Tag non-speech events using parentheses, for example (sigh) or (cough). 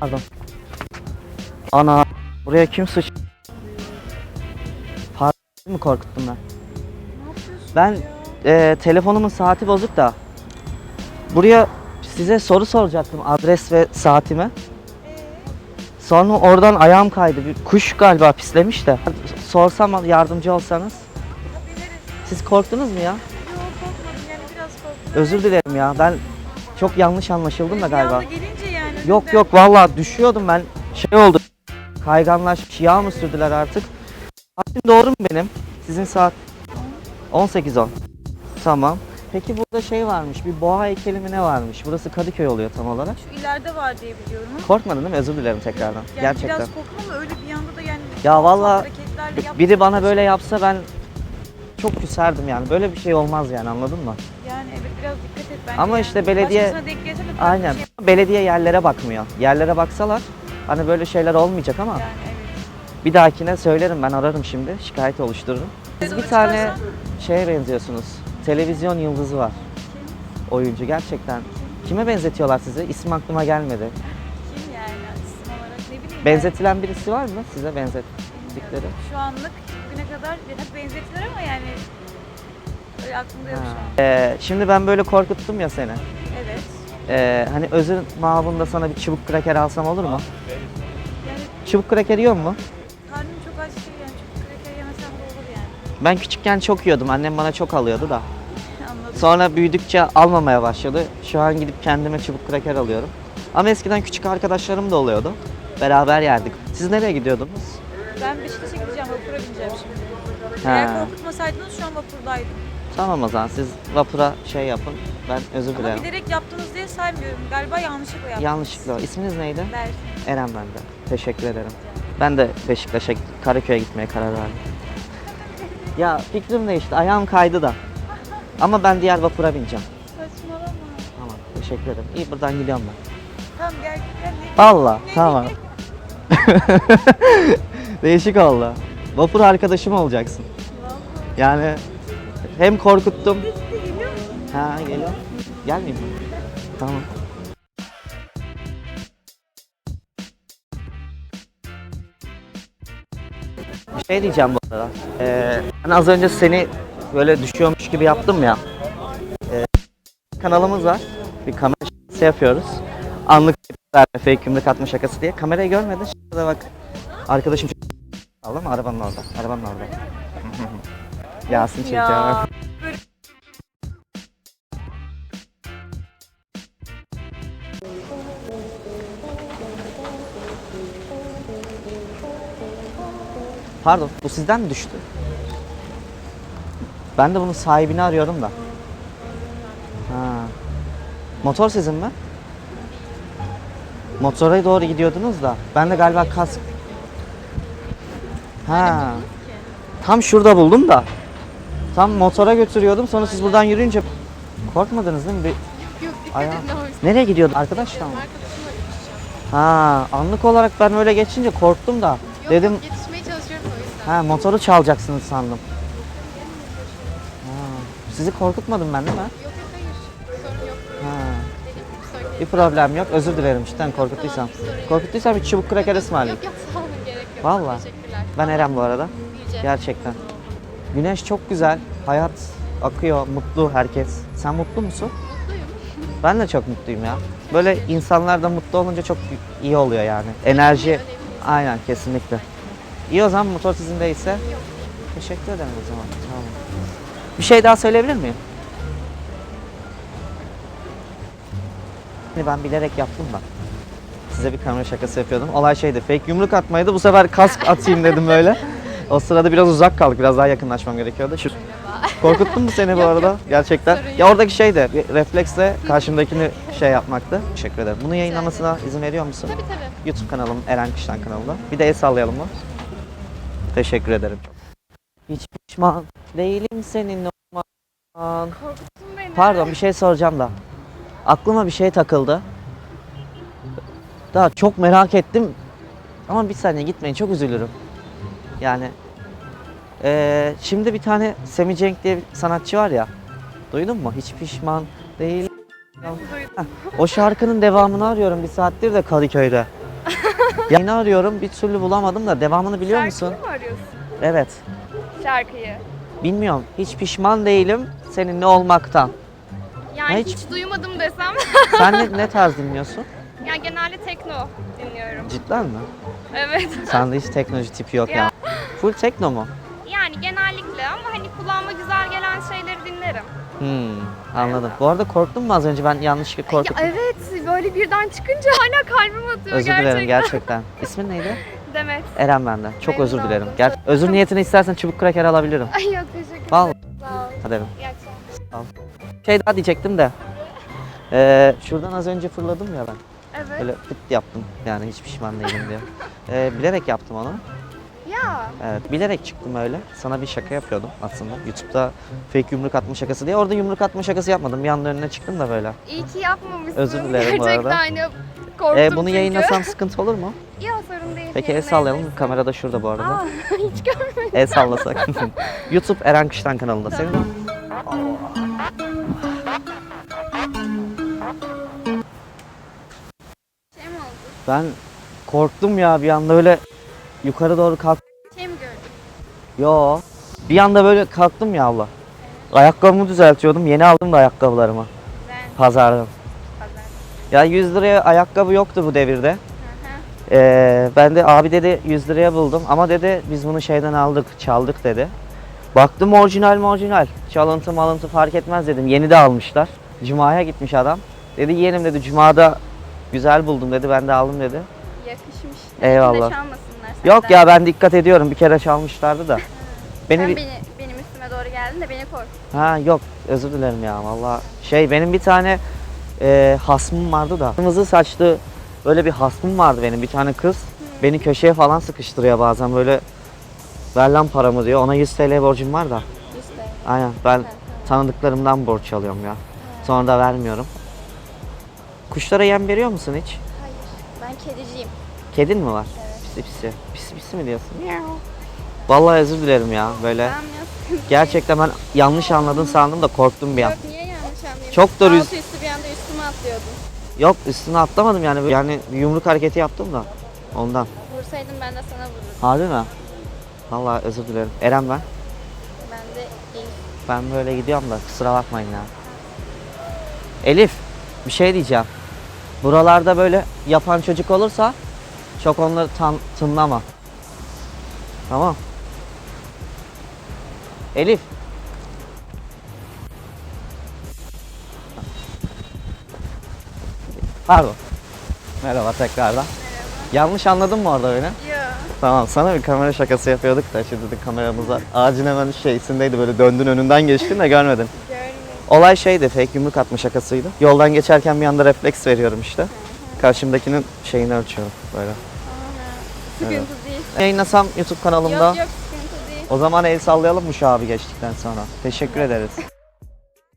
Pardon. Ana buraya kim sıç? Pardon mi korkuttum ben? Ben e, telefonumun saati bozuk da. Buraya size soru soracaktım adres ve saatime. Sonra oradan ayağım kaydı. Bir kuş galiba pislemiş de. Sorsam yardımcı olsanız. Siz korktunuz mu ya? Yok korkmadım yani biraz korktum. Özür dilerim ya. Ben çok yanlış anlaşıldım da galiba. gelince. Yok yok vallahi düşüyordum ben. Şey oldu. Kayganlaşmış. Yağ mı sürdüler artık? Saatim doğru mu benim? Sizin saat 18.10. Tamam. Peki burada şey varmış. Bir boğa heykeli mi ne varmış? Burası Kadıköy oluyor tam olarak. Şu ileride var diye biliyorum. Korkmadın değil mi? Özür dilerim tekrardan. Yani Gerçekten. biraz korktum ama öyle bir anda da yani. Ya yaptım. Biri bana böyle yapsa ben çok küserdim yani. Böyle bir şey olmaz yani anladın mı? Bence. Ama yani. işte belediye- Başkasına denk gelse de farklı Aynen. şey- Belediye yerlere bakmıyor. Yerlere baksalar hani böyle şeyler olmayacak ama Yani evet. bir dahakine söylerim ben ararım şimdi şikayet oluştururum. Siz bir tane şeye benziyorsunuz. Televizyon yıldızı var. Oyuncu gerçekten. Kime benzetiyorlar sizi? İsim aklıma gelmedi. Kim yani isim olarak ne bileyim. Benzetilen birisi var mı size benzettikleri? Şu anlık bugüne kadar hep benzettiler ama yani öyle aklımda yok Ha. şu an. Ee, şimdi ben böyle korkuttum ya seni. Evet. Ee, hani özür mabında sana bir çubuk kraker alsam olur mu? Yani Çubuk kraker yiyor mu? karnım çok aç değil yani çok kraker yemesem de olur yani. Ben küçükken çok yiyordum. Annem bana çok alıyordu da. (laughs) Anladım. Sonra büyüdükçe almamaya başladı. Şu an gidip kendime çubuk kraker alıyorum. Ama eskiden küçük arkadaşlarım da oluyordu. Beraber yerdik. Siz nereye gidiyordunuz? Ben Beşiktaş'a gideceğim, vapura bineceğim şimdi. Ha. Eğer korkutmasaydınız şu an vapurdaydım. Tamam o zaman siz vapura şey yapın. Ben özür Ama dilerim. bilerek yaptınız diye saymıyorum. Galiba yanlışlıkla yaptınız. Yanlışlıkla. İsminiz neydi? Dersin. Eren ben de. Teşekkür ederim. Ben de Beşiktaş'a, Karaköy'e gitmeye karar verdim. (laughs) Ya fikrim değişti. Ayağım kaydı da. Ama ben diğer vapura bineceğim. Saçmalama. Tamam. Teşekkür ederim. İyi buradan gidiyorum ben. Tamam gel gel. Valla tamam. (laughs) (laughs) Değişik oldu. Vapur arkadaşım olacaksın. Yani hem korkuttum. Ha geliyor. Gelmeyeyim mi? Tamam. Bir şey diyeceğim bu arada. Ee, hani az önce seni böyle düşüyormuş gibi yaptım ya. Ee, kanalımız var. Bir kamera şakası yapıyoruz. Anlık fake gümrük atma şakası diye. Kamerayı görmedin. Şurada bak. Arkadaşım çok... Aldı mı? Arabanın orada. Arabanın orada. Yasin çekiyor. Ya. Pardon, bu sizden mi düştü? Ben de bunun sahibini arıyorum da. Ha. Motor sizin mi? Motora doğru gidiyordunuz da. Ben de galiba kask. Ha. Tam şurada buldum da. Tam motora götürüyordum. Sonra siz buradan yürüyünce korkmadınız değil mi? Bir... Yok dikkat edin yüzden. Nereye gidiyordun? Arkadaşlar mı? Arkadaşımla. Ha, anlık olarak ben öyle geçince korktum da. Yok Dedim yok yetişmeye çalışıyorum o yüzden. Ha motoru çalacaksınız sandım. Ha, sizi korkutmadım ben değil mi? Yok yok hayır. Sorun yok. Ha, Dedim sorun bir problem yok. Özür dilerim cidden korkuttuysam. Korkuttuysam bir çubuk kraker ısmarlayayım. Yok yok sağ olun gerek yok. Teşekkürler. Ben Eren bu arada. Gerçekten. Güneş çok güzel. Hayat akıyor. Mutlu herkes. Sen mutlu musun? Mutluyum. Ben de çok mutluyum ya. Böyle insanlar da mutlu olunca çok iyi oluyor yani. Enerji. Aynen kesinlikle. İyi o zaman motor sizindeyse. Teşekkür ederim o zaman. Tamam. Bir şey daha söyleyebilir miyim? Hani ben bilerek yaptım da. Size bir kamera şakası yapıyordum. Olay şeydi. Fake yumruk atmaydı. Bu sefer kask atayım dedim böyle. (laughs) O sırada biraz uzak kaldık. Biraz daha yakınlaşmam gerekiyordu. Şu Korkuttum mu seni bu Yok, arada? yok. Gerçekten. Sorun Ya yok. oradaki şey de refleksle karşımdakini şey yapmaktı. Teşekkür ederim. Bunu yayınlamasına izin veriyor musun? Tabii tabii. YouTube kanalım Eren Kışlan kanalında. Bir de el sallayalım mı? Teşekkür ederim. Hiç pişman değilim senin olman. Korkuttun beni. Pardon bir şey soracağım da. Aklıma bir şey takıldı. Daha çok merak ettim. Ama bir saniye gitmeyin çok üzülürüm. Yani eee, şimdi bir tane Semi Cenk diye bir sanatçı var ya. Duydun mu? Hiç pişman değil. Heh, o şarkının devamını arıyorum bir saattir de Kadıköy'de. (laughs) Yayını arıyorum bir türlü bulamadım da devamını biliyor musun? Şarkıyı mı arıyorsun? Evet. Şarkıyı. Bilmiyorum. Hiç pişman değilim seninle olmaktan. Yani Hiç- hiç, duymadım desem. Sen ne, ne tarz dinliyorsun? Ya genelde tekno dinliyorum. Cidden mi? Evet. Sende hiç teknoloji tipi yok ya. Ya. Full tekno mu? Yani genellikle ama hani kulağıma güzel gelen şeyleri dinlerim. Hmm, anladım. Bu arada korktum mu az önce ben yanlışlıkla korkup... Ya evet böyle birden çıkınca hala kalbim atıyor Özür gerçekten. dilerim gerçekten. (laughs) İsmin neydi? Demet. Eren benden. Çok Memnun özür dilerim. oldum. Ger özür niyetine istersen çubuk kraker alabilirim. Ay yok teşekkür Vallahi. ederim. Sağ ol. Hadi Eren. İyi akşamlar. Şey daha diyecektim de. Ee, şuradan az önce fırladım ya ben. Evet. Böyle pıt yaptım. Yani hiç pişman değilim diye. (laughs) Ee, bilerek yaptım onu. Ya. Evet, bilerek çıktım öyle. Sana bir şaka yapıyordum aslında. YouTube'da fake yumruk atma şakası diye. Orada yumruk atma şakası yapmadım. Bir anda önüne çıktım da böyle. İyi ki yapmamışsın. Özür dilerim bu Gerçekten arada. hani korktum Ee, bunu çünkü. yayınlasam (laughs) sıkıntı olur mu? Yok sorun değil. Peki el sallayalım. Kamera da şurada bu arada. Aa, (laughs) hiç görmedim. El sallasak. YouTube Eren Kıştan kanalında. Senin Ben korktum ya bir anda öyle yukarı doğru kalk. Şey mi gördün? Yo. Bir anda böyle kalktım ya abla. Ayakkabımı düzeltiyordum. Yeni aldım da ayakkabılarımı Ben pazardan. pazar. Ya 100 liraya ayakkabı yoktu bu devirde. Ee, ben de abi dedi 100 liraya buldum ama dedi biz bunu şeyden aldık çaldık dedi. Baktım orijinal mi orijinal. Çalıntı malıntı fark etmez dedim. Yeni de almışlar. Cuma'ya gitmiş adam. Dedi yeğenim dedi Cuma'da güzel buldum dedi ben de aldım dedi. Yakışmış. Eyvallah. Yine çalmasınlar Yok senden. ya ben dikkat ediyorum bir kere çalmışlardı da. (laughs) Beni Sen bir... beni, benim üstüme doğru geldin de beni kork. Ha yok özür dilerim ya valla. Şey benim bir tane e, hasmım vardı da. Kırmızı saçlı böyle bir hasmım vardı benim bir tane kız. Beni köşeye falan sıkıştırıyor bazen böyle ver lan paramı diyor. Ona 100 TL borcum var da. İşte. Aynen ben tanıdıklarımdan borç alıyorum ya. Sonra da vermiyorum. Kuşlara yem veriyor musun hiç? Hayır. Ben kediciyim. Kedin mi var? Evet. Pisi pisi. Pisi pisi mi diyorsun? Vallahi özür dilerim ya böyle. Ben sıkıntı. Gerçekten ben yanlış anladın sandım da korktum bir an. Yok niye yanlış anlayayım? Çok da rüz- Altı üstü bir anda üstüme atlıyordun. Yok üstüne atlamadım yani. Yani yumruk hareketi yaptım da ondan. Vursaydın ben de sana vururdum. Harbi mi? Vallahi özür dilerim. Eren ben. Ben de iyi. Ben böyle gidiyorum da kusura bakmayın ya. Elif bir şey diyeceğim. Buralarda böyle yapan çocuk olursa çok onları tan tınlama. Tamam. Elif. Pardon. Merhaba tekrardan. Yanlış anladın mı orada beni? Yok. Tamam sana bir kamera şakası yapıyorduk da şimdi de kameramıza ağacın hemen şeysindeydi böyle döndün önünden geçtin de görmedin. Olay şeydi fake yumruk atma şakasıydı. Yoldan geçerken bir anda refleks veriyorum işte. Karşımdakinin şeyini ölçüyorum böyle. Sıkıntı değil. Yayınlasam YouTube kanalımda. Yok yok sıkıntı değil. O zaman el sallayalım mı şu abi geçtikten sonra? Teşekkür ederiz. (laughs)